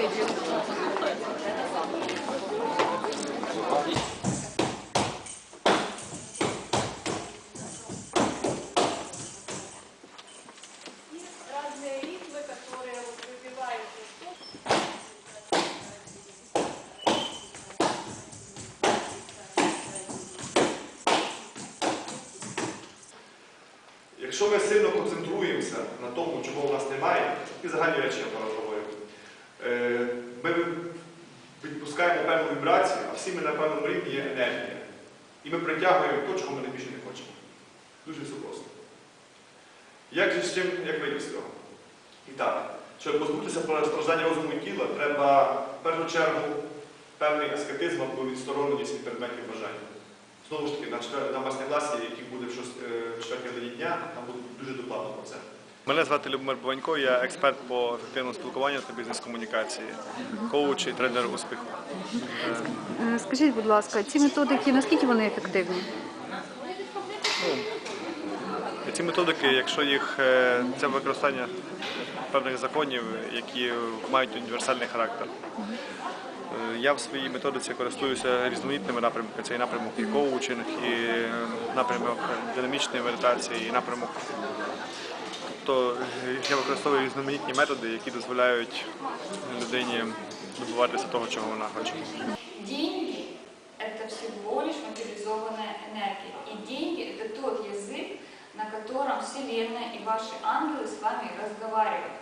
Якщо ми сильно концентруємося на тому, чого в нас немає, і загальні речі я всі ми на певному рівні є енергія. І ми притягуємо те, чого ми найбільше не хочемо. Дуже все просто. Як же з чим, як вийти з цього? І так, щоб позбутися страждання розуму і тіла, треба в першу чергу певний аскетизм або відстороненість від предметів бажання. Знову ж таки, на, на майстер-класі, який буде в шост- е, в годині дня, там буде дуже докладно про це. Мене звати Любомир Бованько, я експерт по ефективному спілкуванню та бізнес-комунікації, коуч і тренер успіху. Е, Скажіть, будь ласка, ці методики наскільки вони ефективні? Ці методики, якщо їх е, це використання певних законів, які мають універсальний характер. Е, Я в своїй методиці користуюся різноманітними напрямками. Це і напрямок і коучинг, і напрямок динамічної медитації, і напрямок. Тобто е, я використовую різноманітні методи, які дозволяють людині добуватися того, чого вона хоче. Деньги – это всего лишь материализованная энергия. И деньги – это тот язык, на котором Вселенная и ваши ангелы с вами разговаривают.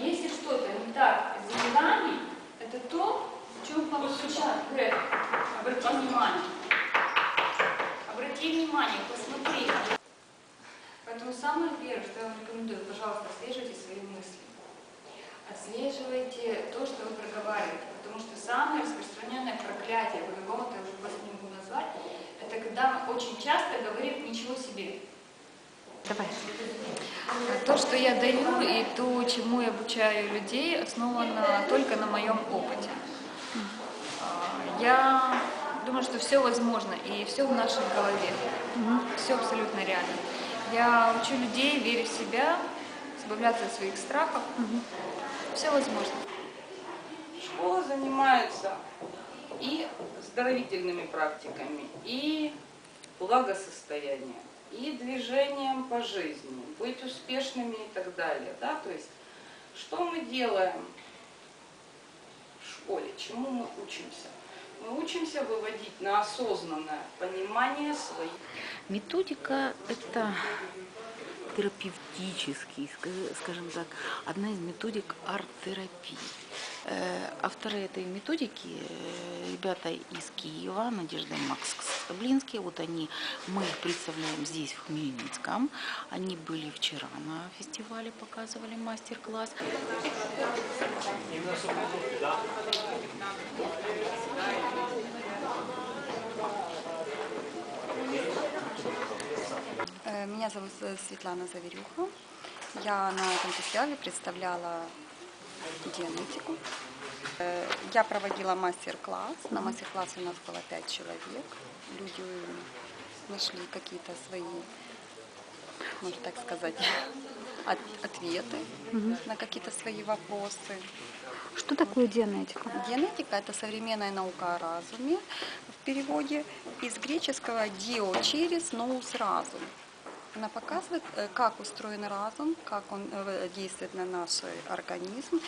Если что-то не так с деньгами, это то, в чем вам сейчас говорят. Обрати внимание. Обрати внимание, посмотри. Поэтому самое первое, что я вам рекомендую, пожалуйста, отслеживайте свои мысли. Отслеживайте то, что вы проговариваете, потому что самое распространенное проклятие, по-другому я уже просто не могу назвать, это когда мы очень часто говорим ничего себе. Давай. То, что я даю и то, чему я обучаю людей, основано только на моем опыте. А, Я думаю, что все возможно и все в нашей голове. Все абсолютно реально. Я учу людей верить в себя, избавляться от своих страхов. Все возможно. Школа занимается и здоровительными практиками, и благосостоянием, и движением по жизни, быть успешными и так далее. Да? То есть, что мы делаем в школе, чему мы учимся? Мы учимся выводить на осознанное понимание своих Методика – это терапевтический, ска- скажем так, одна из методик арт-терапии. Э, Авторы этой методики, э, ребята из Киева, Надежда и Макс Скоблинский, вот они, мы их представляем здесь, в Хмельницком. Они были вчера на фестивале, показывали мастер-класс. Э, Меня зовут Светлана Заверюха. Я на этом фестивале представляла генетику. Э, Я проводила мастер-класс. На мастер-классе у нас было пять человек. Люди нашли какие-то свои, можно так сказать, от- ответы на какие-то свои вопросы. Что такое дианетика? Генетика – это современная наука о разуме в переводе из греческого «дио» – через, «ноус» – разум. Она показывает, э, как устроен разум, как он э, действует на наш организм,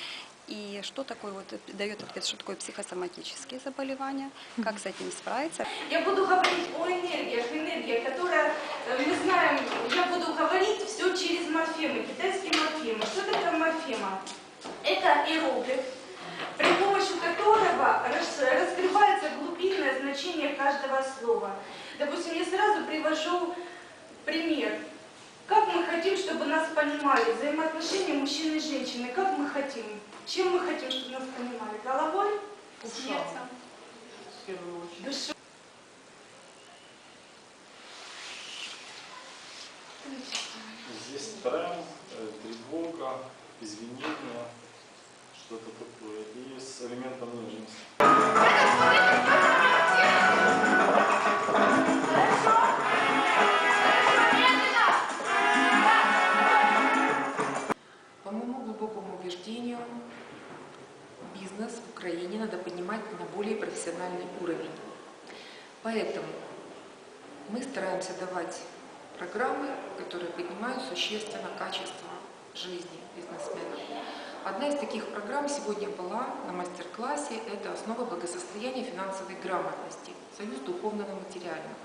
и что такое, вот, э, дает ответ, что такое психосоматические заболевания, как с этим справиться. Я буду говорить о энергиях, энергия, которая, э, мы знаем, я буду говорить все через морфемы, китайские морфемы. Что такое морфема? Это иероглиф, при помощи которого рас- раскрывается глубинное значение каждого слова. Допустим, я сразу привожу пример. Как мы хотим, чтобы нас понимали? Взаимоотношения мужчины и женщины. Как мы хотим? Чем мы хотим, чтобы нас понимали? Головой? Сердцем? Душой? Здесь тренд, э, тревога, извинения, что-то такое. И с элементом нежности. Профессиональный уровень. Поэтому мы стараемся давать программы, которые поднимают существенно качество жизни бизнесмена. Одна из таких программ сегодня была на мастер-классе. Это «Основа благосостояния финансовой грамотности. Союз духовного и материального».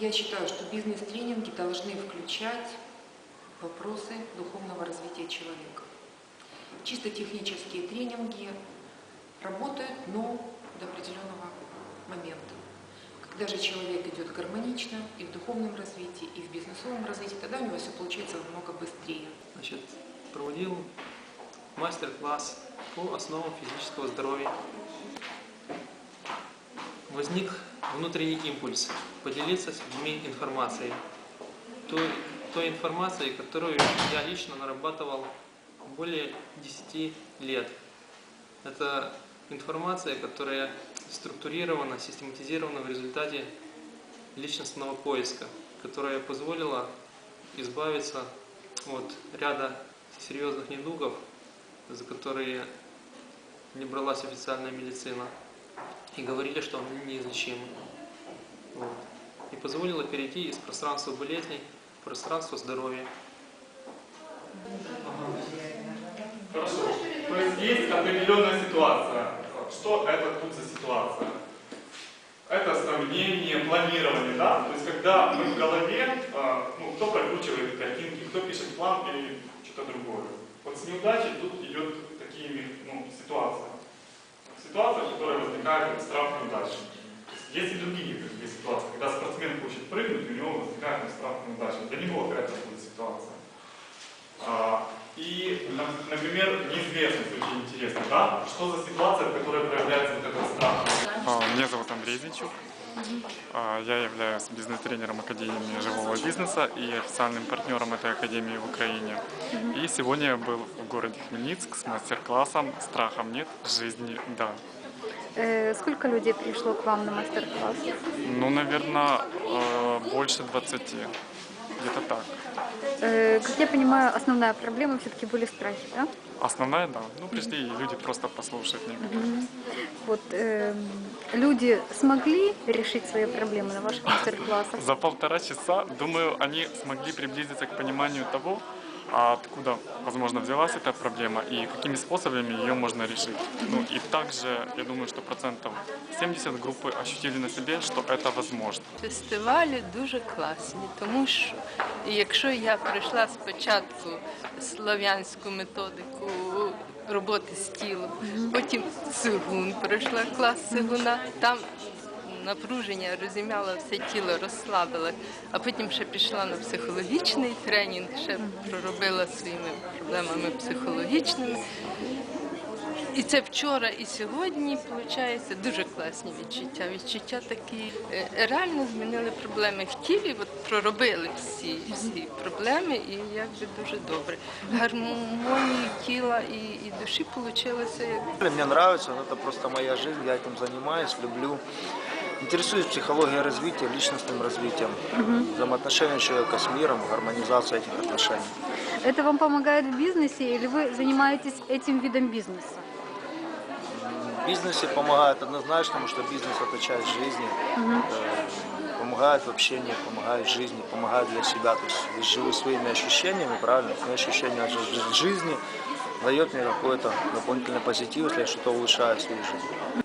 Я считаю, что бизнес-тренинги должны включать вопросы духовного развития человека. Чисто технические тренинги работают, но до определенного момента. Когда же человек идет гармонично и в духовном развитии, и в бизнесовом развитии, тогда у него все получается намного быстрее. Значит, проводил мастер-класс по основам физического здоровья. Возник внутренний импульс поделиться с людьми информацией. Той, той информацией, которую я лично нарабатывал более 10 лет. Это информация, которая структурирована, систематизирована в результате личностного поиска, которая позволила избавиться от ряда серьезных недугов, за которые не бралась официальная медицина, и говорили, что они неизлечимы. Вот. И позволила перейти из пространства болезней в пространство здоровья. Хорошо. То есть есть определенная ситуация. Что это тут за ситуация? Это сравнение, планирование, да? То есть когда мы в голове, а, ну, кто прокручивает картинки, кто пишет план или что-то другое. Вот с неудачей тут идет такие ну, ситуации. Ситуация, которая возникает как страх неудачи. Есть и другие такие ситуации, когда спортсмен хочет прыгнуть, у него возникает страх неудачи. Для него какая-то будет ситуация. И, на- например, неизвестность очень интересно, да? Что за ситуация, в которой проявляется вот этот страх? А, Меня зовут Андрей Зинчук. А, Я являюсь бизнес-тренером Академии живого бизнеса и официальным партнером этой академии в Украине. И сегодня я был в городе Хмельницк с мастер-классом «Страхом нет, жизни да». Э, Сколько людей пришло к вам на мастер-класс? Ну, наверное, больше 20. Где-то так. Э, Как я понимаю, основная проблема все-таки были страхи, да? Основная, да. Ну, пришли люди просто послушать мне. Мгм. Вот эм, люди смогли решить свои проблемы на ваших мастер-классах? За полтора часа, думаю, они смогли приблизиться к пониманию того, а откуда, возможно, взялась эта проблема и какими способами ее можно решить. Ну и также, я думаю, что процентов 70 группы ощутили на себе, что это возможно. Фестивалі дуже класні, тому що якщо я пройшла спочатку слов'янську методику роботи з тілом, потім цигун пройшла клас цигуна, там напруження розім'яла все тіло, розслабила, а потім ще пішла на психологічний тренінг, ще проробила своїми проблемами психологічними. І це вчора і сьогодні виходить дуже класні відчуття. Відчуття такі е, реально змінили проблеми в тілі, от проробили всі, всі проблеми, і якби дуже добре. Гармонії тіла і, і душі вийшло як Мне нравится, но просто моя жизнь, я этим занимаюсь, люблю. Интересуюсь психологией развития, личностным развитием, взаимоотношения человека с миром, гармонизация этих отношений. Это вам помогает в бизнесе или вы занимаетесь этим видом бизнеса? В бизнесе помогает однозначно, потому что бизнес это часть жизни. Э, Помогает в общении, помогает в жизни, помогает для себя. То есть я живу своими ощущениями, правильно? Мои ощущения от жи- жизни дает мне какой-то дополнительный позитив, если я что-то улучшаю в своей жизни.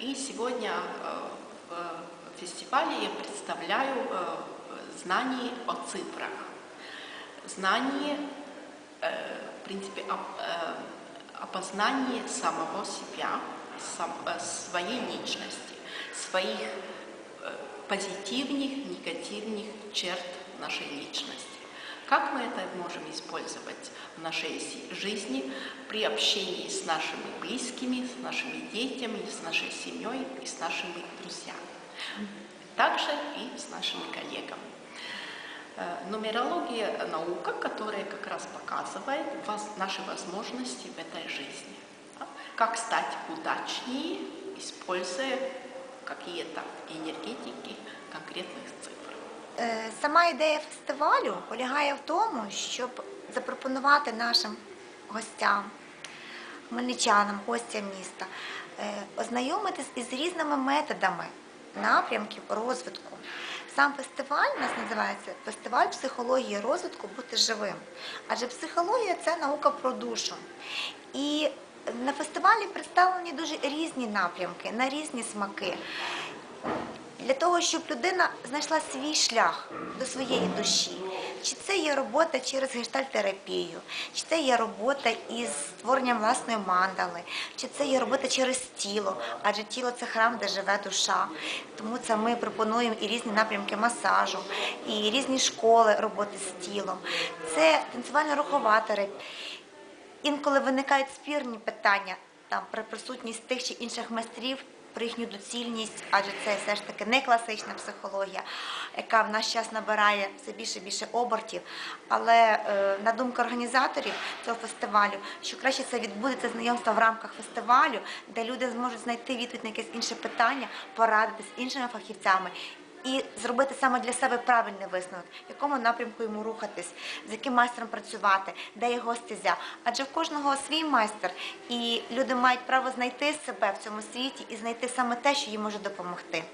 И сегодня фестивале я представляю знание о цифрах. Знание, э, в принципе, оп- э, опознание самого себя, сам- своей личности, своих э, позитивных, негативных черт нашей личности. Как мы это можем использовать в нашей жизни при общении с нашими близкими, с нашими детьми, с нашей семьей и с нашими друзьями. Также и с нашими коллегами. Э, Нумерология – наука, которая как раз показывает воз- наши возможности в этой жизни. Да? Как стать удачнее, используя какие-то энергетики конкретных цифр. Е, Сама ідея фестивалю полягає в тому, щоб запропонувати нашим гостям хмельничанам, гостям міста е, ознайомитись із різними методами напрямків розвитку. Сам фестиваль у нас називається фестиваль психології розвитку бути живим. Адже психологія це наука про душу. І на фестивалі представлені дуже різні напрямки, на різні смаки. Для того, щоб людина знайшла свій шлях до своєї душі. Чи це є робота через гештальтерапію, чи це є робота із створенням власної мандали, чи це є робота через тіло, адже тіло це храм, де живе душа. Тому це ми пропонуємо і різні напрямки масажу, і різні школи роботи з тілом. Це танцювально-рухова терапія. Інколи виникають спірні питання там про присутність тих чи інших майстрів, про їхню доцільність, адже це все ж таки не класична психологія, яка в наш час набирає все більше і більше обертів. Але е, на думку організаторів цього фестивалю, що краще це відбудеться знайомство в рамках фестивалю, де люди зможуть знайти відповідь на якесь інше питання, порадити з іншими фахівцями і зробити саме для себе правильний висновок, в якому напрямку йому рухатись, з яким майстром працювати, де його стезя. Адже в кожного свій майстер, і люди мають право знайти себе в цьому світі і знайти саме те, що їм може допомогти.